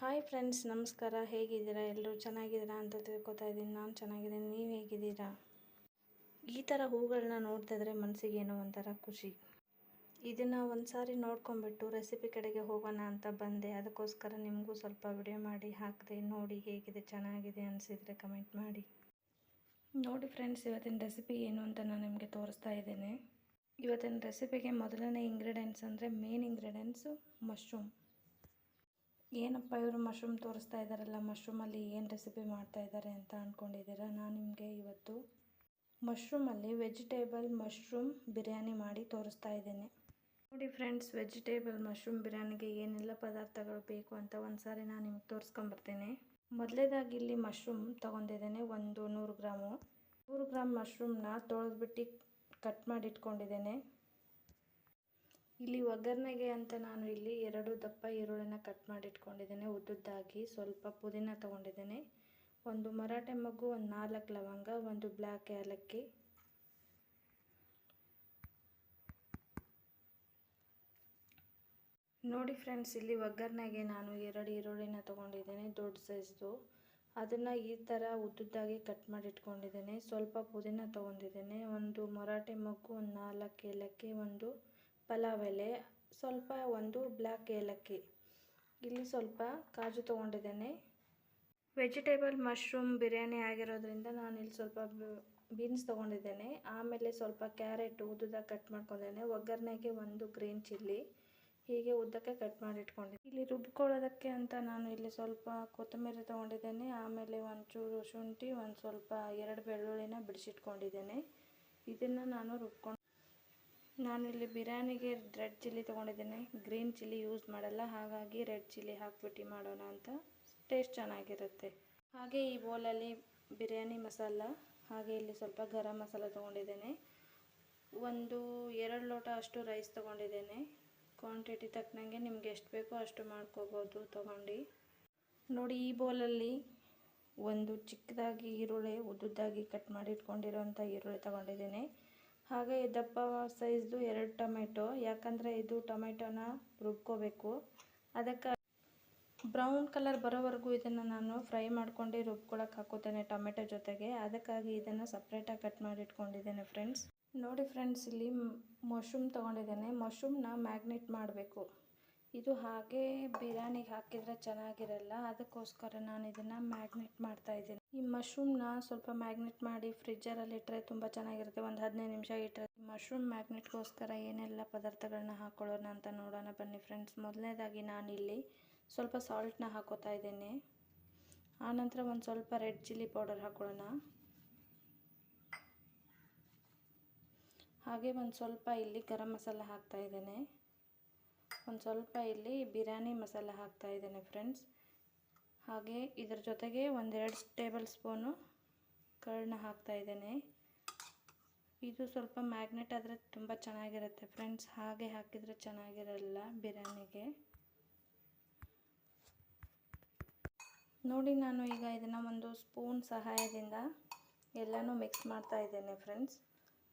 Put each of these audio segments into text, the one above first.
Hi friends ನಮಸ್ಕಾರ. ಹೇಗಿದ್ದೀರಾ? ಎಲ್ಲರೂ ಚೆನ್ನಾಗಿದ್ದೀರಾ ಅಂತ ತಿಳ್ಕೊತಾ ಇದ್ದೀನಿ. ನಾನು ಚೆನ್ನಾಗಿದ್ದೀನಿ. ನೀವು ಹೇಗಿದ್ದೀರಾ? ಈ ಥರ ಹೂಗಳನ್ನ ನೋಡ್ತಿದ್ರೆ ಮನಸ್ಸಿಗೆ ಏನೋ ಒಂಥರ ಖುಷಿ. ಇದನ್ನು ಒಂದು ಸಾರಿ ನೋಡ್ಕೊಂಬಿಟ್ಟು ರೆಸಿಪಿ ಕಡೆಗೆ ಹೋಗೋಣ ಅಂತ ಬಂದೆ. ಅದಕ್ಕೋಸ್ಕರ ನಿಮಗೂ ಸ್ವಲ್ಪ ವಿಡಿಯೋ ಮಾಡಿ, ಹಾಕಿದೆ, ನೋಡಿ ಹೇಗಿದೆ, ಚೆನ್ನಾಗಿದೆ ಅನಿಸಿದರೆ ಕಮೆಂಟ್ ಮಾಡಿ. ನೋಡಿ ಫ್ರೆಂಡ್ಸ್ ಇವತ್ತಿನ ರೆಸಿಪಿ ಏನು ಅಂತ ನಾನು ನಿಮಗೆ ತೋರಿಸ್ತಾ ಇದ್ದೇನೆ. ಇವತ್ತಿನ ರೆಸಿಪಿಗೆ ಮೊದಲನೇ ಇಂಗ್ರೀಡಿಯೆಂಟ್ಸ್ ಅಂದರೆ ಮೇನ್ ಇಂಗ್ರೀಡಿಯೆಂಟ್ಸು ಮಶ್ರೂಮ್ ಏನಪ್ಪ ಇವರು ಮಶ್ರೂಮ್ ತೋರಿಸ್ತಾ ಇದ್ದಾರಲ್ಲ ಮಶ್ರೂಮಲ್ಲಿ ಏನು ರೆಸಿಪಿ ಮಾಡ್ತಾ ಇದ್ದಾರೆ ಅಂತ ಅಂದ್ಕೊಂಡಿದ್ದೀರಾ ನಾನು ನಿಮಗೆ ಇವತ್ತು ಮಶ್ರೂಮಲ್ಲಿ ವೆಜಿಟೇಬಲ್ ಮಶ್ರೂಮ್ ಬಿರಿಯಾನಿ ಮಾಡಿ ತೋರಿಸ್ತಾ ಇದ್ದೇನೆ. ನೋಡಿ ಫ್ರೆಂಡ್ಸ್ ವೆಜಿಟೇಬಲ್ ಮಶ್ರೂಮ್ ಬಿರಿಯಾನಿಗೆ ಏನೆಲ್ಲ ಪದಾರ್ಥಗಳು ಬೇಕು ಅಂತ ಒಂದು ಸಾರಿ ನಾನು ನಿಮ್ಗೆ ತೋರಿಸ್ಕೊಂಬರ್ತೀನಿ. ಮೊದಲೇದಾಗಿ ಇಲ್ಲಿ ಮಶ್ರೂಮ್ ತೊಗೊಂಡಿದ್ದೇನೆ, ಒಂದು ನೂರು ಗ್ರಾಮು. ನೂರು ಗ್ರಾಮ್ ಮಶ್ರೂಮ್ನ ತೊಳೆದ್ಬಿಟ್ಟು ಕಟ್ ಮಾಡಿ ಇಟ್ಕೊಂಡಿದ್ದೇನೆ ಇಲ್ಲಿ ಒಗ್ಗರಣೆಗೆ ಅಂತ ನಾನು ಇಲ್ಲಿ ಎರಡು ದಪ್ಪ ಈರುಳ್ಳಿನ ಕಟ್ ಮಾಡಿ ಇಟ್ಕೊಂಡಿದ್ದೇನೆ ಉದ್ದುದ್ದಾಗಿ ಸ್ವಲ್ಪ ಪುದೀನ ತೊಗೊಂಡಿದ್ದೇನೆ. ಒಂದು ಮರಾಠೆ ಮಗ್ಗು, ಒಂದು ನಾಲ್ಕು ಲವಂಗ, ಒಂದು ಬ್ಲ್ಯಾಕ್ ಏಲಕ್ಕಿ. ನೋಡಿ ಫ್ರೆಂಡ್ಸ್ ಇಲ್ಲಿ ಒಗ್ಗರಣೆಗೆ ನಾನು ಎರಡು ಈರುಳ್ಳಿನ ತೊಗೊಂಡಿದ್ದೇನೆ, ದೊಡ್ಡ ಸೈಜ್ದು ಅದನ್ನು ಈ ಥರ ಉದ್ದುದ್ದಾಗಿ ಕಟ್ ಮಾಡಿ ಇಟ್ಕೊಂಡಿದ್ದೇನೆ ಸ್ವಲ್ಪ ಪುದೀನ ತೊಗೊಂಡಿದ್ದೇನೆ. ಒಂದು ಮರಾಠೆ ಮಗ್ಗು, ಒಂದು ನಾಲ್ಕು ಏಲಕ್ಕಿ, ಒಂದು ಪಲಾವ್ ಎಲೆ ಸ್ವಲ್ಪ ಒಂದು ಬ್ಲ್ಯಾಕ್ ಏಲಕ್ಕಿ. ಇಲ್ಲಿ ಸ್ವಲ್ಪ ಕಾಜು ತೊಗೊಂಡಿದ್ದೇನೆ. ವೆಜಿಟೇಬಲ್ ಮಶ್ರೂಮ್ ಬಿರಿಯಾನಿ ಆಗಿರೋದ್ರಿಂದ ನಾನು ಇಲ್ಲಿ ಸ್ವಲ್ಪ ಬೀನ್ಸ್ ತೊಗೊಂಡಿದ್ದೇನೆ. ಆಮೇಲೆ ಸ್ವಲ್ಪ ಕ್ಯಾರೆಟ್ ಉದ್ದದ ಕಟ್ ಮಾಡ್ಕೊಂಡಿದ್ದೇನೆ ಒಗ್ಗರಣೆಗೆ ಒಂದು ಗ್ರೀನ್ ಚಿಲ್ಲಿ ಹೀಗೆ ಉದ್ದಕ್ಕೆ ಕಟ್ ಮಾಡಿ ಇಟ್ಕೊಂಡಿದ್ದೆ. ಇಲ್ಲಿ ರುಬ್ಕೊಳ್ಳೋದಕ್ಕೆ ಅಂತ ನಾನು ಇಲ್ಲಿ ಸ್ವಲ್ಪ ಕೊತ್ತಂಬರಿ ತೊಗೊಂಡಿದ್ದೇನೆ. ಆಮೇಲೆ ಒಂಚೂರು ಶುಂಠಿ, ಒಂದು ಸ್ವಲ್ಪ ಎರಡು ಬೆಳ್ಳುಳ್ಳಿನ ಬಿಡಿಸಿಟ್ಕೊಂಡಿದ್ದೇನೆ. ಇದನ್ನು ನಾನು ರುಬ್ಕೊಂಡು ನಾನು ಇಲ್ಲಿ ಬಿರಿಯಾನಿಗೆ ರೆಡ್ ಚಿಲ್ಲಿ ತಗೊಂಡಿದ್ದೀನಿ. ಗ್ರೀನ್ ಚಿಲ್ಲಿ ಯೂಸ್ ಮಾಡಲ್ಲ, ಹಾಗಾಗಿ ರೆಡ್ ಚಿಲ್ಲಿ ಹಾಕ್ಬಿಟ್ಟು ಮಾಡೋಣ ಅಂತ. ಟೇಸ್ಟ್ ಚೆನ್ನಾಗಿರುತ್ತೆ. ಹಾಗೆ ಈ ಬೌಲಲ್ಲಿ ಬಿರಿಯಾನಿ ಮಸಾಲ, ಹಾಗೆ ಇಲ್ಲಿ ಸ್ವಲ್ಪ ಗರಂ ಮಸಾಲ ತೊಗೊಂಡಿದ್ದೇನೆ. ಒಂದು ಎರಡು ಲೋಟ ಅಷ್ಟು ರೈಸ್ ತೊಗೊಂಡಿದ್ದೇನೆ. ಕ್ವಾಂಟಿಟಿ ತಕ್ಕನಂಗೆ ನಿಮ್ಗೆ ಎಷ್ಟು ಬೇಕೋ ಅಷ್ಟು ಮಾಡ್ಕೋಬೋದು, ತೊಗೊಂಡು. ನೋಡಿ, ಈ ಬೌಲಲ್ಲಿ ಒಂದು ಚಿಕ್ಕದಾಗಿ ಈರುಳ್ಳಿ, ಉದ್ದುದ್ದಾಗಿ ಕಟ್ ಮಾಡಿ ಇಟ್ಕೊಂಡಿರೋಂಥ ಈರುಳ್ಳಿ ತೊಗೊಂಡಿದ್ದೇನೆ. ಹಾಗೆ ದಪ್ಪ ಸೈಜ್ದು ಎರಡು ಟೊಮೆಟೊ, ಯಾಕಂದರೆ ಇದು ಟೊಮೆಟೊನ ರುಬ್ಕೋಬೇಕು. ಅದಕ್ಕೆ ಬ್ರೌನ್ ಕಲರ್ ಬರೋವರೆಗೂ ಇದನ್ನು ನಾನು ಫ್ರೈ ಮಾಡ್ಕೊಂಡು ರುಬ್ಕೊಳಕ್ಕೆ ಹಾಕೋತೇನೆ ಟೊಮೆಟೊ ಜೊತೆಗೆ. ಅದಕ್ಕಾಗಿ ಇದನ್ನು ಸಪ್ರೇಟಾಗಿ ಕಟ್ ಮಾಡಿ ಇಟ್ಕೊಂಡಿದ್ದೇನೆ ಫ್ರೆಂಡ್ಸ್. ನೋಡಿ ಫ್ರೆಂಡ್ಸ್, ಇಲ್ಲಿ ಮಶ್ರೂಮ್ ತೊಗೊಂಡಿದ್ದೇನೆ. ಮಶ್ರೂಮ್ನ ಮ್ಯಾಗ್ನೇಟ್ ಮಾಡಬೇಕು. ಇದು ಹಾಗೆ ಬಿರಿಯಾನಿಗೆ ಹಾಕಿದರೆ ಚೆನ್ನಾಗಿರಲ್ಲ, ಅದಕ್ಕೋಸ್ಕರ ನಾನು ಇದನ್ನು ಮ್ಯಾಗ್ನೆಟ್ ಮಾಡ್ತಾ ಇದ್ದೀನಿ. ಈ ಮಶ್ರೂಮ್ನ ಸ್ವಲ್ಪ ಮ್ಯಾಗ್ನೆಟ್ ಮಾಡಿ ಫ್ರಿಜ್ಜರಲ್ಲಿ ಇಟ್ಟರೆ ತುಂಬ ಚೆನ್ನಾಗಿರುತ್ತೆ. ಒಂದು ಹದಿನೈದು ನಿಮಿಷ ಇಟ್ಟರೆ ಮಶ್ರೂಮ್ ಮ್ಯಾಗ್ನೆಟ್ಗೋಸ್ಕರ ಏನೆಲ್ಲ ಪದಾರ್ಥಗಳನ್ನ ಹಾಕೊಳ್ಳೋಣ ಅಂತ ನೋಡೋಣ ಬನ್ನಿ ಫ್ರೆಂಡ್ಸ್. ಮೊದಲನೇದಾಗಿ ನಾನಿಲ್ಲಿ ಸ್ವಲ್ಪ ಸಾಲ್ಟ್ನ ಹಾಕೋತಾ ಇದ್ದೀನಿ. ಆನಂತರ ಒಂದು ಸ್ವಲ್ಪ ರೆಡ್ ಚಿಲ್ಲಿ ಪೌಡರ್ ಹಾಕೊಳ್ಳೋಣ. ಹಾಗೆ ಒಂದು ಸ್ವಲ್ಪ ಇಲ್ಲಿ ಗರಂ ಮಸಾಲ ಹಾಕ್ತಾ ಇದ್ದೇನೆ. ಒಂದು ಸ್ವಲ್ಪ ಇಲ್ಲಿ ಬಿರಿಯಾನಿ ಮಸಾಲ ಹಾಕ್ತಾ ಇದ್ದೇನೆ ಫ್ರೆಂಡ್ಸ್ ಹಾಗೆ ಇದರ ಜೊತೆಗೆ ಒಂದೆರಡು ಟೇಬಲ್ ಸ್ಪೂನು ಕರ್ಣ ಹಾಕ್ತಾ ಇದ್ದೇನೆ. ಇದು ಸ್ವಲ್ಪ ಮ್ಯಾಗ್ನೆಟ್ ಆದರೆ ತುಂಬ ಚೆನ್ನಾಗಿರುತ್ತೆ ಫ್ರೆಂಡ್ಸ್ ಹಾಗೆ ಹಾಕಿದರೆ ಚೆನ್ನಾಗಿರಲ್ಲ ಬಿರಿಯಾನಿಗೆ. ನೋಡಿ ನಾನು ಈಗ ಇದನ್ನು ಒಂದು ಸ್ಪೂನ್ ಸಹಾಯದಿಂದ ಎಲ್ಲನೂ ಮಿಕ್ಸ್ ಮಾಡ್ತಾ ಇದ್ದೇನೆ ಫ್ರೆಂಡ್ಸ್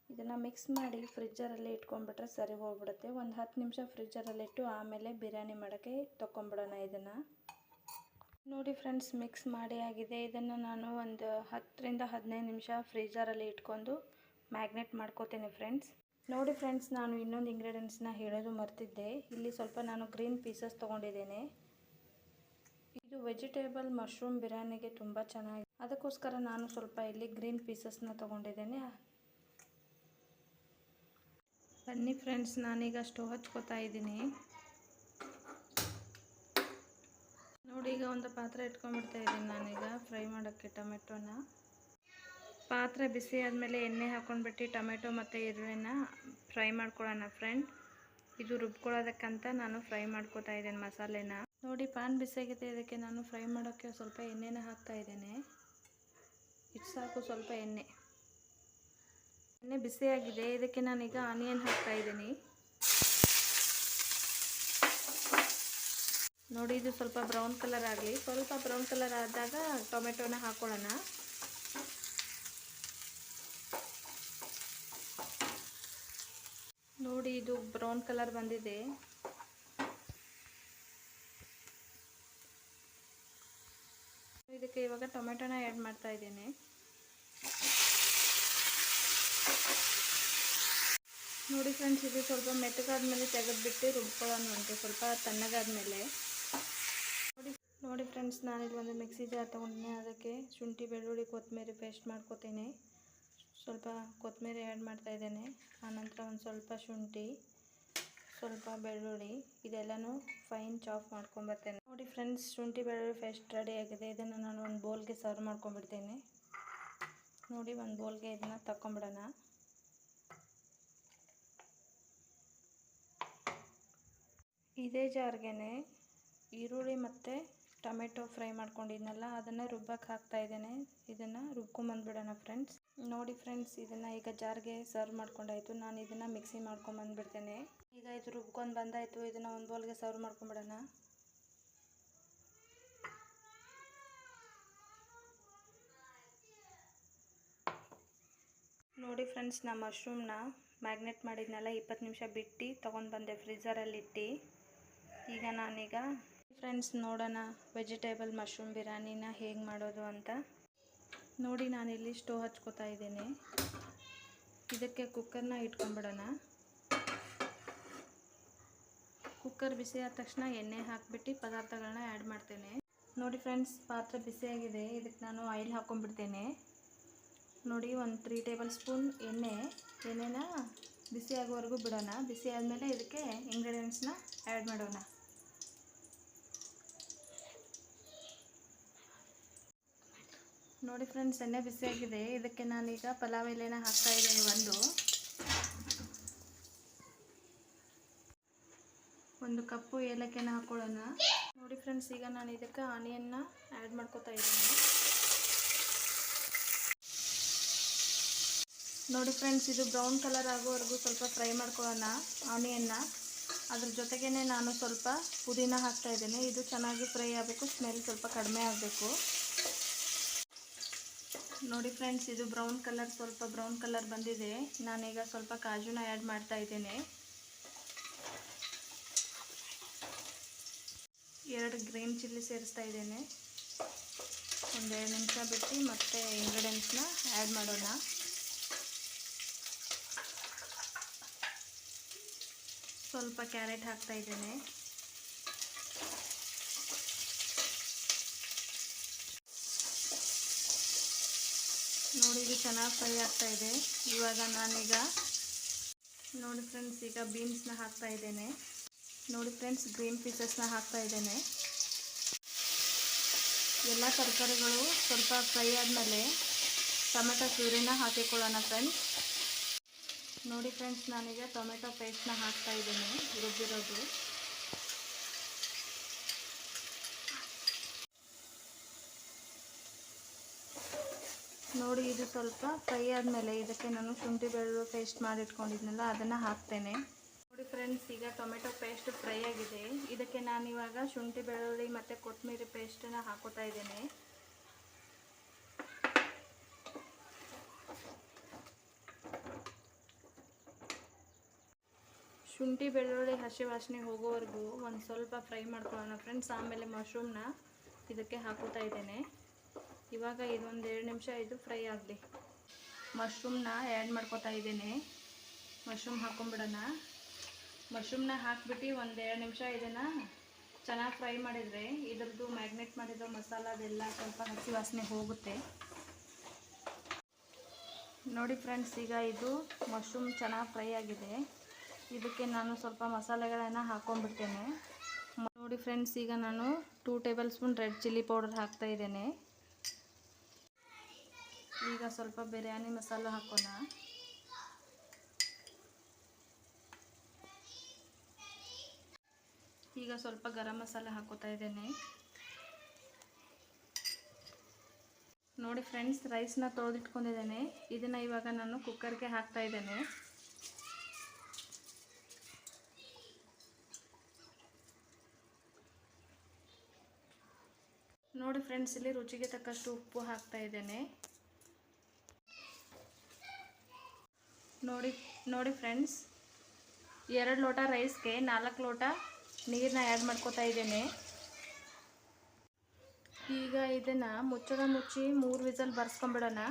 ಇದನ್ನು ಮಿಕ್ಸ್ ಮಾಡಿ ಫ್ರಿಜ್ಜರಲ್ಲಿ ಇಟ್ಕೊಂಡ್ಬಿಟ್ರೆ ಸರಿ ಹೋಗ್ಬಿಡುತ್ತೆ. ಒಂದು ಹತ್ತು ನಿಮಿಷ ಫ್ರಿಜ್ಜರಲ್ಲಿಟ್ಟು ಆಮೇಲೆ ಬಿರಿಯಾನಿ ಮಾಡೋಕ್ಕೆ ತೊಗೊಂಬಿಡೋಣ ಇದನ್ನು. ನೋಡಿ ಫ್ರೆಂಡ್ಸ್ ಮಿಕ್ಸ್ ಮಾಡಿ ಆಗಿದೆ. ಇದನ್ನು ನಾನು ಒಂದು ಹತ್ತರಿಂದ ಹದಿನೈದು ನಿಮಿಷ ಫ್ರೀಜರಲ್ಲಿ ಇಟ್ಕೊಂಡು ಮ್ಯಾಗ್ನೆಟ್ ಮಾಡ್ಕೋತೀನಿ ಫ್ರೆಂಡ್ಸ್ ನೋಡಿ ಫ್ರೆಂಡ್ಸ್ ನಾನು ಇನ್ನೊಂದು ಇಂಗ್ರೀಡಿಯೆಂಟ್ಸ್ನ ಹೇಳೋದು ಮರ್ತಿದ್ದೆ. ಇಲ್ಲಿ ಸ್ವಲ್ಪ ನಾನು ಗ್ರೀನ್ ಪೀಸಸ್ ತೊಗೊಂಡಿದ್ದೇನೆ. ಇದು ವೆಜಿಟೇಬಲ್ ಮಶ್ರೂಮ್ ಬಿರಿಯಾನಿಗೆ ತುಂಬ ಚೆನ್ನಾಗಿ ಅದಕ್ಕೋಸ್ಕರ ನಾನು ಸ್ವಲ್ಪ ಇಲ್ಲಿ ಗ್ರೀನ್ ಪೀಸಸ್ನ ತೊಗೊಂಡಿದ್ದೇನೆ. ಬನ್ನಿ ಫ್ರೆಂಡ್ಸ್, ನಾನೀಗ ಸ್ಟವ್ ಹಚ್ಕೋತಾ ಇದ್ದೀನಿ. ನೋಡಿ, ಈಗ ಒಂದು ಪಾತ್ರೆ ಇಟ್ಕೊಂಡ್ಬಿಡ್ತಾ ಇದ್ದೀನಿ ನಾನೀಗ, ಫ್ರೈ ಮಾಡೋಕ್ಕೆ ಟೊಮೆಟೊನ. ಪಾತ್ರೆ ಬಿಸಿ ಆದಮೇಲೆ ಎಣ್ಣೆ ಹಾಕ್ಕೊಂಡ್ಬಿಟ್ಟು ಟೊಮೆಟೊ ಮತ್ತು ಈರುಳ್ಳಿನ ಫ್ರೈ ಮಾಡ್ಕೊಳ್ಳೋಣ ಫ್ರೆಂಡ್. ಇದು ರುಬ್ಕೊಳ್ಳೋದಕ್ಕಂತ ನಾನು ಫ್ರೈ ಮಾಡ್ಕೋತಾ ಇದ್ದೀನಿ ಮಸಾಲೆನ. ನೋಡಿ, ಪಾನ್ ಬಿಸಿಯಾಗಿದೆ ಇದಕ್ಕೆ ನಾನು ಫ್ರೈ ಮಾಡೋಕ್ಕೆ ಸ್ವಲ್ಪ ಎಣ್ಣೆನ ಹಾಕ್ತಾ ಇದ್ದೇನೆ. ಇಷ್ಟು ಸಾಕು ಸ್ವಲ್ಪ ಎಣ್ಣೆ. ಎಣ್ಣೆ ಬಿಸಿಯಾಗಿದೆ ಇದಕ್ಕೆ ನಾನೀಗ ಆನಿಯನ್ ಹಾಕ್ತಾ ಇದ್ದೀನಿ. ನೋಡಿ, ಇದು ಸ್ವಲ್ಪ ಬ್ರೌನ್ ಕಲರ್ ಆಗಲಿ. ಸ್ವಲ್ಪ ಬ್ರೌನ್ ಕಲರ್ ಆದಾಗ ಟೊಮೆಟೊನ ಹಾಕೊಳ್ಳೋಣ. ನೋಡಿ, ಇದು ಬ್ರೌನ್ ಕಲರ್ ಬಂದಿದೆ. ಇದಕ್ಕೆ ಇವಾಗ ಟೊಮೆಟೊನ ಆ್ಯಡ್ ಮಾಡ್ತಾ ಇದ್ದೀನಿ. ನೋಡಿ ಫ್ರೆಂಡ್ಸ್ ಇದು ಸ್ವಲ್ಪ ಮೆತ್ತಗಾದ್ಮೇಲೆ ತೆಗೆದುಬಿಟ್ಟು ರುಬ್ಕೊಳ್ಳೋಣ ಅಂತೆ, ಸ್ವಲ್ಪ ತಣ್ಣಗಾದ್ಮೇಲೆ. ನೋಡಿ ನೋಡಿ ಫ್ರೆಂಡ್ಸ್ ನಾನಿಲ್ಲಿ ಒಂದು ಮಿಕ್ಸಿ ಜಾರ್ ತೊಗೊಂಡಿನಿ ಅದಕ್ಕೆ ಶುಂಠಿ, ಬೆಳ್ಳುಳ್ಳಿ, ಕೊತ್ತಂಬರಿ ಪೇಸ್ಟ್ ಮಾಡ್ಕೊತೀನಿ. ಸ್ವಲ್ಪ ಕೊತ್ತಂಬರಿ ಆ್ಯಡ್ ಮಾಡ್ತಾ ಇದ್ದೇನೆ. ಆನಂತರ ಒಂದು ಸ್ವಲ್ಪ ಶುಂಠಿ, ಸ್ವಲ್ಪ ಬೆಳ್ಳುಳ್ಳಿ, ಇದೆಲ್ಲನೂ ಫೈನ್ ಚಾಪ್ ಮಾಡ್ಕೊಂಬರ್ತೇನೆ. ನೋಡಿ ಫ್ರೆಂಡ್ಸ್ ಶುಂಠಿ, ಬೆಳ್ಳುಳ್ಳಿ ಪೇಸ್ಟ್ ರೆಡಿ ಆಗಿದೆ. ಇದನ್ನು ನಾನು ಒಂದು ಬೌಲ್ಗೆ ಸರ್ವ್ ಮಾಡ್ಕೊಂಡ್ಬಿಡ್ತೇನೆ. ನೋಡಿ, ಒಂದು ಬೌಲ್ಗೆ ಇದನ್ನ ತಗೊಂಬಿಡೋಣ ಇದೇ ಜಾರ್ಗೆ ಈರುಳ್ಳಿ ಮತ್ತು ಟೊಮೆಟೊ ಫ್ರೈ ಮಾಡ್ಕೊಂಡಿದ್ನಲ್ಲ, ಅದನ್ನು ರುಬ್ಬಕ್ಕೆ ಹಾಕ್ತಾ ಇದ್ದೇನೆ. ಇದನ್ನು ರುಬ್ಕೊಂಬಂದ್ಬಿಡೋಣ ಫ್ರೆಂಡ್ಸ್. ನೋಡಿ ಫ್ರೆಂಡ್ಸ್, ಇದನ್ನು ಈಗ ಜಾರ್ಗೆ ಸರ್ವ್ ಮಾಡ್ಕೊಂಡಾಯಿತು. ನಾನು ಇದನ್ನು ಮಿಕ್ಸಿ ಮಾಡ್ಕೊಂಬಂದ್ಬಿಡ್ತೇನೆ ಈಗ ಇದು ರುಬ್ಕೊಂಡು ಬಂದಾಯಿತು. ಇದನ್ನು ಒಂದು ಬೌಲ್ಗೆ ಸರ್ವ್ ಮಾಡ್ಕೊಂಬಿಡೋಣ ನೋಡಿ ಫ್ರೆಂಡ್ಸ್, ನಾ ಮಶ್ರೂಮ್ನ ಮ್ಯಾಗ್ನೆಟ್ ಮಾಡಿದ್ನಲ್ಲ, ಇಪ್ಪತ್ತು ನಿಮಿಷ ಬಿಟ್ಟು ತೊಗೊಂಡು ಬಂದೆ. ಫ್ರೀಝರಲ್ಲಿಟ್ಟು ಈಗ ನಾನೀಗ ಫ್ರೆಂಡ್ಸ್ ನೋಡೋಣ ವೆಜಿಟೇಬಲ್ ಮಶ್ರೂಮ್ ಬಿರಿಯಾನಿನ ಹೇಗೆ ಮಾಡೋದು ಅಂತ. ನೋಡಿ ನಾನಿಲ್ಲಿ ಸ್ಟೋವ್ ಹಚ್ಕೋತಾ ಇದ್ದೀನಿ. ಇದಕ್ಕೆ ಕುಕ್ಕರ್ನ ಇಟ್ಕೊಂಬಿಡೋಣ ಕುಕ್ಕರ್ ಬಿಸಿ ಆದ ತಕ್ಷಣ ಎಣ್ಣೆ ಹಾಕಿಬಿಟ್ಟು ಪದಾರ್ಥಗಳನ್ನ ಆ್ಯಡ್ ಮಾಡ್ತೇನೆ. ನೋಡಿ ಫ್ರೆಂಡ್ಸ್ ಪಾತ್ರೆ ಬಿಸಿಯಾಗಿದೆ. ಇದಕ್ಕೆ ನಾನು ಆಯಿಲ್ ಹಾಕ್ಕೊಂಡ್ಬಿಡ್ತೇನೆ ನೋಡಿ ಒಂದು ತ್ರೀ ಟೇಬಲ್ ಸ್ಪೂನ್ ಎಣ್ಣೆ. ಎಣ್ಣೆನ ಬಿಸಿ ಆಗೋವರೆಗೂ ಬಿಡೋಣ. ಬಿಸಿ ಆದಮೇಲೆ ಇದಕ್ಕೆ ಇಂಗ್ರೀಡಿಯೆಂಟ್ಸ್ನ ಆ್ಯಡ್ ಮಾಡೋಣ. ನೋಡಿ ಫ್ರೆಂಡ್ಸ್ ಎಣ್ಣೆ ಬಿಸಿಯಾಗಿದೆ. ಇದಕ್ಕೆ ನಾನೀಗ ಪಲಾವ್ ಎಲೆನ ಹಾಕ್ತಾ ಇದ್ದೀನಿ ಒಂದು. ಒಂದು ಕಪ್ಪು ಏಲಕ್ಕಿನ ಹಾಕೊಳ್ಳೋಣ. ನೋಡಿ ಫ್ರೆಂಡ್ಸ್ ಈಗ ನಾನು ಇದಕ್ಕೆ ಆನಿಯನ್ನ ಆ್ಯಡ್ ಮಾಡ್ಕೋತಾ ಇದ್ದೀನಿ. ನೋಡಿ ಫ್ರೆಂಡ್ಸ್ ಇದು ಬ್ರೌನ್ ಕಲರ್ ಆಗೋವರೆಗೂ ಸ್ವಲ್ಪ ಫ್ರೈ ಮಾಡ್ಕೊಳ್ಳೋಣ ಆನಿಯನ್ನ. ಅದ್ರ ಜೊತೆಗೇ ನಾನು ಸ್ವಲ್ಪ ಪುದೀನ ಹಾಕ್ತಾ ಇದ್ದೀನಿ. ಇದು ಚೆನ್ನಾಗಿ ಫ್ರೈ ಆಗಬೇಕು ಸ್ಮೆಲ್ ಸ್ವಲ್ಪ ಕಡಿಮೆ ಆಗಬೇಕು. ನೋಡಿ ಫ್ರೆಂಡ್ಸ್, ಇದು ಬ್ರೌನ್ ಕಲರ್, ಸ್ವಲ್ಪ ಬ್ರೌನ್ ಕಲರ್ ಬಂದಿದೆ. ನಾನೀಗ ಸ್ವಲ್ಪ ಕಾಜುನ ಆ್ಯಡ್ ಮಾಡ್ತಾ ಇದ್ದೇನೆ. ಎರಡು ಗ್ರೀನ್ ಚಿಲ್ಲಿ ಸೇರಿಸ್ತಾ ಇದ್ದೇನೆ. ಒಂದೆರಡು ನಿಮಿಷ ಬಿಟ್ಟು ಮತ್ತೆ ಇಂಗ್ರೀಡಿಯೆಂಟ್ಸ್ನ ಆ್ಯಡ್ ಮಾಡೋಣ. ಸ್ವಲ್ಪ ಕ್ಯಾರೆಟ್ ಹಾಕ್ತಾ ಇದ್ದೇನೆ. ನೋಡಿ, ಇದು ಚೆನ್ನಾಗಿ ಫ್ರೈ ಆಗ್ತಾ ಇದೆ. ಇವಾಗ ನಾನೀಗ ನೋಡಿ ಫ್ರೆಂಡ್ಸ್ ಈಗ ಬೀನ್ಸ್ನ ಹಾಕ್ತಾ ಇದ್ದೇನೆ. ನೋಡಿ ಫ್ರೆಂಡ್ಸ್ ಗ್ರೀನ್ ಪೀಸಸ್ನ ಹಾಕ್ತಾ ಇದ್ದೇನೆ. ಎಲ್ಲ ತರಕಾರಿಗಳು ಸ್ವಲ್ಪ ಫ್ರೈ ಆದಮೇಲೆ ಟೊಮೆಟೊ ಪ್ಯೂರಿನ ಹಾಕಿಕೊಳ್ಳೋಣ ಫ್ರೆಂಡ್ಸ್ ನೋಡಿ ಫ್ರೆಂಡ್ಸ್ ನಾನೀಗ ಟೊಮೆಟೊ ಪೇಸ್ಟ್ನ ಹಾಕ್ತಾ ಇದ್ದೇನೆ, ರುಬ್ಬಿರೋದು. ನೋಡಿ, ಇದು ಸ್ವಲ್ಪ ಫ್ರೈ ಆದಮೇಲೆ ಇದಕ್ಕೆ ನಾನು ಶುಂಠಿ ಬೆಳ್ಳುಳ್ಳಿ ಪೇಸ್ಟ್ ಮಾಡಿಟ್ಕೊಂಡಿದ್ನಲ್ಲ, ಅದನ್ನು ಹಾಕ್ತೇನೆ. ನೋಡಿ ಫ್ರೆಂಡ್ಸ್ ಈಗ ಟೊಮೆಟೊ ಪೇಸ್ಟ್ ಫ್ರೈ ಆಗಿದೆ. ಇದಕ್ಕೆ ನಾನು ಇವಾಗ ಶುಂಠಿ ಬೆಳ್ಳುಳ್ಳಿ ಮತ್ತು ಕೊತ್ತಂಬರಿ ಪೇಸ್ಟನ್ನು ಹಾಕೋತಾ ಇದ್ದೇನೆ. ಶುಂಠಿ ಬೆಳ್ಳುಳ್ಳಿ ಹಸಿ ವಾಸನೆ ಹೋಗೋವರೆಗೂ ಒಂದು ಸ್ವಲ್ಪ ಫ್ರೈ ಮಾಡ್ಕೊಳ್ಳೋಣ ಫ್ರೆಂಡ್ಸ್ ಆಮೇಲೆ ಮಶ್ರೂಮ್ನ ಇದಕ್ಕೆ ಹಾಕೋತಾ ಇದ್ದೇನೆ. ಇವಾಗ ಇದೊಂದು ಎರಡು ನಿಮಿಷ ಇದು ಫ್ರೈ ಆಗಲಿ. ಮಶ್ರೂಮ್ನ ಆ್ಯಡ್ ಮಾಡ್ಕೊತಾ ಇದ್ದೀನಿ. ಮಶ್ರೂಮ್ ಹಾಕೊಂಡ್ಬಿಡೋಣ. ಮಶ್ರೂಮ್ನ ಹಾಕಿಬಿಟ್ಟು ಒಂದು ಎರಡು ನಿಮಿಷ ಇದನ್ನು ಚೆನ್ನಾಗಿ ಫ್ರೈ ಮಾಡಿದರೆ ಇದ್ರದ್ದು ಮ್ಯಾಗ್ನೆಟ್ ಮಾಡಿರೋ ಮಸಾಲ ಅದೆಲ್ಲ ಸ್ವಲ್ಪ ಹಸಿ ವಾಸನೆ ಹೋಗುತ್ತೆ. ನೋಡಿ ಫ್ರೆಂಡ್ಸ್ ಈಗ ಇದು ಮಶ್ರೂಮ್ ಚೆನ್ನಾಗಿ ಫ್ರೈ ಆಗಿದೆ. ಇದಕ್ಕೆ ನಾನು ಸ್ವಲ್ಪ ಮಸಾಲೆಗಳನ್ನು ಹಾಕ್ಕೊಂಡ್ಬಿಡ್ತೇನೆ ನೋಡಿ ಫ್ರೆಂಡ್ಸ್ ಈಗ ನಾನು two tablespoon red chilli powder ಹಾಕ್ತಾ ಇದ್ದೇನೆ. ಈಗ ಸ್ವಲ್ಪ ಬಿರಿಯಾನಿ ಮಸಾಲ ಹಾಕೋಣ. ಈಗ ಸ್ವಲ್ಪ ಗರಂ ಮಸಾಲ ಹಾಕೋತಾ ಇದ್ದೇನೆ. ನೋಡಿ ಫ್ರೆಂಡ್ಸ್ ರೈಸ್ನ ತೊಳೆದಿಟ್ಕೊಂಡಿದ್ದೇನೆ. ಇದನ್ನು ಇವಾಗ ನಾನು ಕುಕ್ಕರ್ಗೆ ಹಾಕ್ತಾ ಇದ್ದೇನೆ. ನೋಡಿ ಫ್ರೆಂಡ್ಸ್, ಇಲ್ಲಿ ರುಚಿಗೆ ತಕ್ಕಷ್ಟು ಉಪ್ಪು ಹಾಕ್ತಾ ಇದ್ದೇನೆ. ನೋಡಿ ನೋಡಿ ಫ್ರೆಂಡ್ಸ್ ಎರಡು ಲೋಟ ರೈಸ್ಗೆ ನಾಲ್ಕು ಲೋಟ ನೀರನ್ನ ಆ್ಯಡ್ ಮಾಡ್ಕೋತಾ ಇದ್ದೇನೆ. ಈಗ ಇದನ್ನು ಮುಚ್ಚಳ ಮುಚ್ಚಿ ಮೂರು ವಿಸಲ್ ಬರ್ಸ್ಕೊಂಬಿಡೋಣ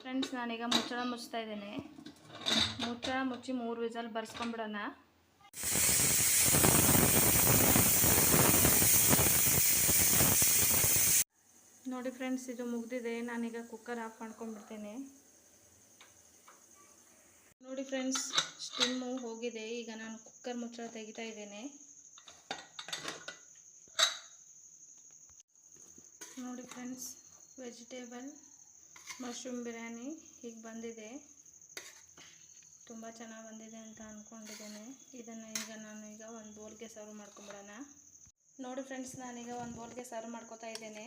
ಫ್ರೆಂಡ್ಸ್ ನಾನೀಗ ಮುಚ್ಚಳ ಮುಚ್ತಾ ಇದ್ದೇನೆ. ಮುಚ್ಚಳ ಮುಚ್ಚಿ ಮೂರು ವಿಸಲ್ ಬರ್ಸ್ಕೊಂಬಿಡೋಣ ನೋಡಿ ಫ್ರೆಂಡ್ಸ್ ಇದು ಮುಗ್ದಿದೆ. ನಾನೀಗ ಕುಕ್ಕರ್ ಆಫ್ ಮಾಡ್ಕೊಂಡ್ಬಿಡ್ತೇನೆ. ನೋಡಿ ಫ್ರೆಂಡ್ಸ್ ಸ್ಟಿಮ್ಮು ಹೋಗಿದೆ. ಈಗ ನಾನು ಕುಕ್ಕರ್ ಮುಚ್ಚಳ ತೆಗಿತಾ ಇದ್ದೇನೆ. ನೋಡಿ ಫ್ರೆಂಡ್ಸ್ ವೆಜಿಟೇಬಲ್ ಮಶ್ರೂಮ್ ಬಿರಿಯಾನಿ ಈಗ ಬಂದಿದೆ. ತುಂಬ ಚೆನ್ನಾಗಿ ಬಂದಿದೆ ಅಂತ ಅಂದ್ಕೊಂಡಿದ್ದೇನೆ ಇದನ್ನು ಈಗ ನಾನು ಈಗ ಒಂದು ಬೋಲ್ಗೆ ಸರ್ವ್ ಮಾಡ್ಕೊಂಬಿಡೋಣ. ನೋಡಿ ಫ್ರೆಂಡ್ಸ್, ನಾನೀಗ ಒಂದು ಬೋಲ್ಗೆ ಸರ್ವ್ ಮಾಡ್ಕೋತಾ ಇದ್ದೇನೆ.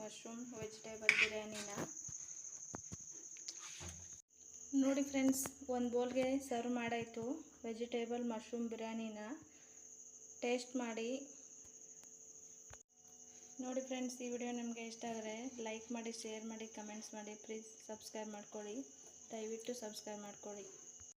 ಮಶ್ರೂಮ್ ವೆಜಿಟೇಬಲ್ ಬಿರಿಯಾನಿನ ನೋಡಿ ಫ್ರೆಂಡ್ಸ್, ಒಂದು ಬೋಲ್ಗೆ ಸರ್ವ್ ಮಾಡಾಯಿತು. ವೆಜಿಟೇಬಲ್ ಮಶ್ರೂಮ್ ಬಿರಿಯಾನಿನ ಟೇಸ್ಟ್ ಮಾಡಿ. ನೋಡಿ ಫ್ರೆಂಡ್ಸ್, ಈ ವಿಡಿಯೋ ನಿಮಗೆ ಇಷ್ಟ ಆದರೆ ಲೈಕ್ ಮಾಡಿ, ಶೇರ್ ಮಾಡಿ, ಕಮೆಂಟ್ಸ್ ಮಾಡಿ. ಪ್ಲೀಸ್ ಸಬ್ಸ್ಕ್ರೈಬ್ ಮಾಡ್ಕೊಳ್ಳಿ. ದಯವಿಟ್ಟು ಸಬ್ಸ್ಕ್ರೈಬ್ ಮಾಡ್ಕೊಳ್ಳಿ.